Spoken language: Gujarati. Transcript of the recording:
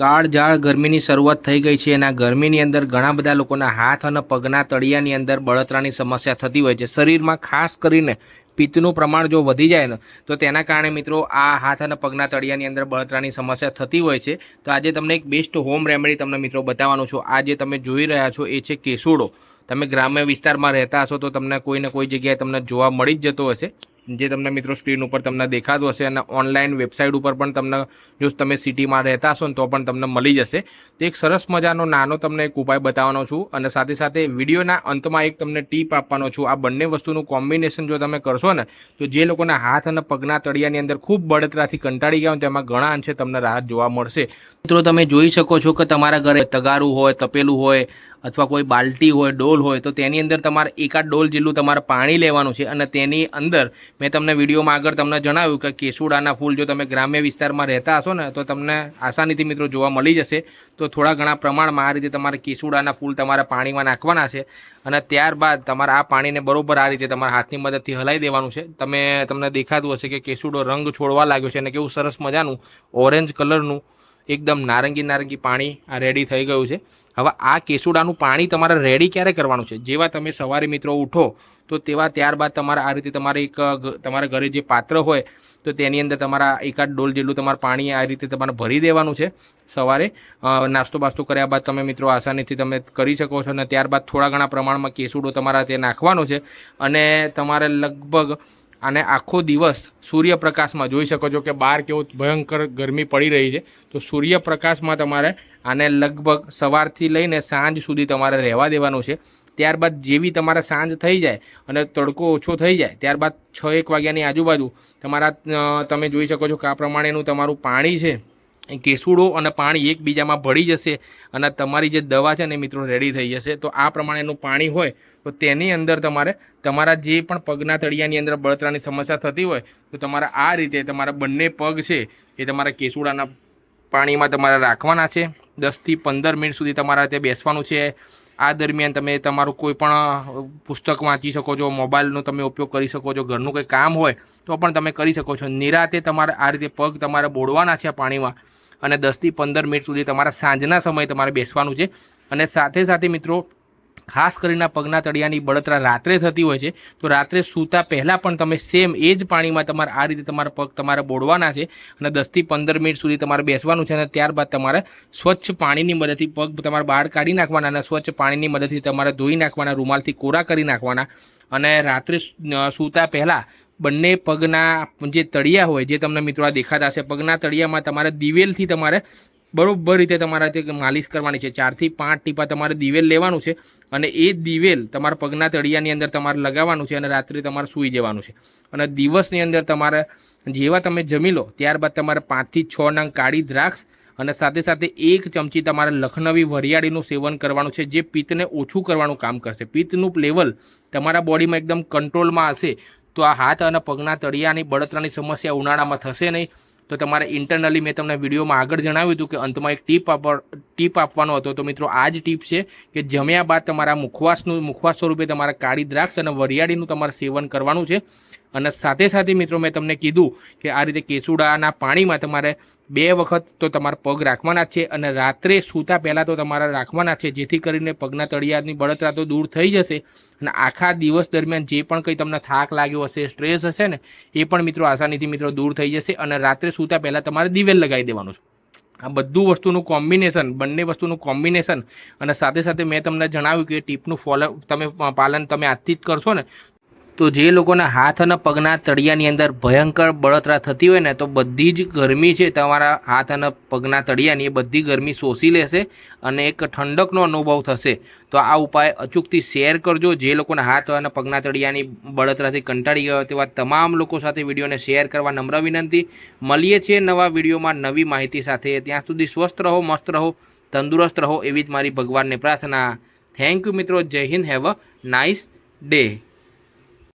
કાળઝાળ ગરમીની શરૂઆત થઈ ગઈ છે આ ગરમીની અંદર ઘણા બધા લોકોના હાથ અને પગના તળિયાની અંદર બળતરાની સમસ્યા થતી હોય છે. શરીરમાં ખાસ કરીને પિત્તનું પ્રમાણ જો વધી જાય ને, તો તેના કારણે મિત્રો આ હાથ અને પગના તળિયાની અંદર બળતરાની સમસ્યા થતી હોય છે. તો આજે તમને એક બેસ્ટ હોમ રેમેડી તમને મિત્રો બતાવવાનું છું. આ જે તમે જોઈ રહ્યા છો, એ છે કેસુડો. તમે ગ્રામ્ય વિસ્તારમાં રહેતા હશો તો તમને કોઈ ને કોઈ જગ્યાએ તમને જોવા મળી જ જતો હશે. જે તમને મિત્રો સ્ક્રીન ઉપર તમને દેખાતું હશે અને ઓનલાઈન વેબસાઇટ ઉપર પણ તમને, જો તમે સિટીમાં રહેતા હશો તો પણ તમને મળી જશે. તો એક સરસ મજાનો નાનો તમને એક ઉપાય બતાવવાનો છું અને સાથે સાથે વિડીયોના અંતમાં એક તમને ટીપ આપવાનો છું. આ બંને વસ્તુનું કોમ્બિનેશન જો તમે કરશો ને, તો જે લોકોના હાથ અને પગના તળિયાની અંદર ખૂબ બળતરાથી કંટાળી ગયા હોય તેમાં ઘણા અંશે તમને રાહત જોવા મળશે. મિત્રો, તમે જોઈ શકો છો કે તમારા ઘરે તગારું હોય, તપેલું હોય અથવા કોઈ બાલટી હોય, ડોલ હોય, તો તેની અંદર તમારે એકાદ ડોલ જેટલું તમારે પાણી લેવાનું છે અને તેની અંદર મેં તમને વિડીયોમાં આગળ તમને જણાવ્યું કે કેસુડાના ફૂલ જો તમે ગ્રામ્ય વિસ્તારમાં રહેતા હશો ને, તો તમને આસાનીથી મિત્રો જોવા મળી જશે. તો થોડા ઘણા પ્રમાણમાં આ રીતે તમારે કેસુડાના ફૂલ તમારે પાણીમાં નાખવાના છે અને ત્યારબાદ તમારે આ પાણીને બરોબર આ રીતે તમારા હાથની મદદથી હલાવી દેવાનું છે. તમે, તમને દેખાતું હશે કે કેસુડો રંગ છોડવા લાગ્યો છે અને કેવું સરસ મજાનું ઓરેન્જ કલરનું એકદમ નારંગી નારંગી પાણી આ રેડી થઈ ગયું છે. હવે આ કેસુડાનું પાણી તમારે રેડી ક્યારે કરવાનું છે? જેવા તમે સવારે મિત્રો ઉઠો, તો તેવા ત્યારબાદ તમારે આ રીતે તમારે એક તમારા ઘરે જે પાત્ર હોય, તો તેની અંદર તમારા એકાદ ડોલ જેટલું તમારે પાણી આ રીતે તમારે ભરી દેવાનું છે સવારે. નાસ્તો બાસ્તો કર્યા બાદ તમે મિત્રો આસાનીથી તમે કરી શકો છો. અને ત્યારબાદ થોડા ઘણા પ્રમાણમાં કેસુડો તમારા તે નાખવાનો છે. અને તમારે લગભગ અને આખો દિવસ સૂર્યપ્રકાશમાં જોઈ શકો છો કે બહાર કેવો ભયંકર ગરમી પડી રહી છે. તો સૂર્યપ્રકાશમાં તમારે આને લગભગ સવારથી લઈને સાંજ સુધી તમારે રહેવા દેવાનું છે. ત્યારબાદ જેવી તમારે સાંજ થઈ જાય અને તડકો ઓછો થઈ જાય, ત્યારબાદ છ એક વાગ્યાની આજુબાજુ તમારા તમે જોઈ શકો છો કે આ પ્રમાણેનું તમારું પાણી છે. કેસુડો અને પાણી એકબીજામાં ભળી જશે અને તમારી જે દવા છે ને મિત્રો રેડી થઈ જશે. તો આ પ્રમાણેનું પાણી હોય તો તેની અંદર તમારે તમારા જે પણ પગના તળિયાની અંદર બળતરાની સમસ્યા થતી હોય તો તમારા આ રીતે તમારા બંને પગ છે એ તમારા કેસુડાના પાણીમાં તમારે રાખવાના છે. દસથી પંદર મિનિટ સુધી તમારા ત્યાં બેસવાનું છે. આ દરમિયાન તમે તમારું કોઈ પણ પુસ્તક વાંચી શકો છો, મોબાઈલનો તમે ઉપયોગ કરી શકો છો, ઘરનું કંઈ કામ હોય તો પણ તમે કરી શકો છો. નિરાતે તમારે આ રીતે પગ તમારે બોળવાના છે આ પાણીમાં અને દસથી પંદર મિનિટ સુધી તમારા સાંજના સમયે તમારે બેસવાનું છે. અને સાથે સાથે મિત્રો ખાસ કરીને પગના તળિયાની બળતરા રાત્રે થતી હોય છે, તો રાત્રે સૂતા પહેલાં પણ તમે સેમ એ જ પાણીમાં તમારે આ રીતે તમારા પગ તમારે બોળવાના છે અને દસથી પંદર મિનિટ સુધી તમારે બેસવાનું છે અને ત્યારબાદ તમારે સ્વચ્છ પાણીની મદદથી પગ તમારે બહાર કાઢી નાખવાના અને સ્વચ્છ પાણીની મદદથી તમારે ધોઈ નાખવાના, રૂમાલથી કોરા કરી નાખવાના અને રાત્રે સૂતા પહેલાં બંને પગના જે તળિયા હોય, જે તમને મિત્રો દેખાતા હશે, પગના તળિયામાં તમારે દિવેલથી તમારે બરોબર રીતે તમારે તે માલિશ કરવાની છે. ચારથી પાંચ ટીપા તમારે દિવેલ લેવાનું છે અને એ દિવેલ તમારા પગના તળિયાની અંદર તમારે લગાવવાનું છે અને રાત્રે તમારે સૂઈ જવાનું છે. અને દિવસની અંદર તમારે જેવા તમે જમી લો, ત્યારબાદ તમારે પાંચથી છ નંગ કાળી દ્રાક્ષ અને સાથે સાથે એક ચમચી તમારે લખનવી વરિયાળીનું સેવન કરવાનું છે, જે પિત્તને ઓછું કરવાનું કામ કરશે. પિત્તનું લેવલ તમારા બોડીમાં એકદમ કંટ્રોલમાં હશે તો આ હાથ અને પગના તળિયાની બળતરાની સમસ્યા ઉનાળામાં થશે નહીં. તો તમારે ઇન્ટરનલી મેં તમને વિડીયોમાં આગળ જણાવ્યું હતું કે અંતમાં એક ટીપ આપ ટીપ આપવાનો હતો. તો મિત્રો, આ જ ટીપ છે કે જમ્યા બાદ તમારા મુખવાસનું, મુખવાસ સ્વરૂપે તમારા કાળી દ્રાક્ષ અને વરિયાળીનું તમારે સેવન કરવાનું છે. અને સાથે સાથે મિત્રો, મેં તમને કીધું કે આ રીતે કેસુડાના પાણીમાં તમારે બે વખત તો તમારા પગ રાખવાના જ છે અને રાત્રે સૂતા પહેલાં તો તમારે રાખવાના છે, જેથી કરીને પગના તળિયાની બળતરા તો દૂર થઈ જશે. અને આખા દિવસ દરમિયાન જે પણ કંઈ તમને થાક લાગ્યો હશે, સ્ટ્રેસ હશે ને, એ પણ મિત્રો આસાનીથી મિત્રો દૂર થઈ જશે અને રાત્રે સૂતા પહેલાં તમારે દિવેલ લગાવી દેવાનું છે. આ બધું વસ્તુનું કોમ્બિનેશન બંને વસ્તુનું કોમ્બિનેશન અને સાથે સાથે મેં તમને જણાવ્યું કે ટીપનું ફોલો તમે પાલન તમે આજથી જ કરશો ને તો જે લોકોના હાથ અને પગના તળિયાની અંદર ભયંકર બળતરા થતી હોય ને, તો બધી જ ગરમી છે તમારા હાથ અને પગના તળિયાની, એ બધી ગરમી શોષી લેશે અને એક ઠંડકનો અનુભવ થશે. તો આ ઉપાય અચૂકથી શેર કરજો. જે લોકોના હાથ અને પગના તળિયાની બળતરાથી કંટાળી ગયો તેવા તમામ લોકો સાથે વિડીયોને શેર કરવા નમ્ર વિનંતી. મળીએ છીએ નવા વિડીયોમાં નવી માહિતી સાથે. ત્યાં સુધી સ્વસ્થ રહો, મસ્ત રહો, તંદુરસ્ત રહો એવી જ મારી ભગવાનને પ્રાર્થના. થેન્ક યુ મિત્રો. જય Hind. Have a nice day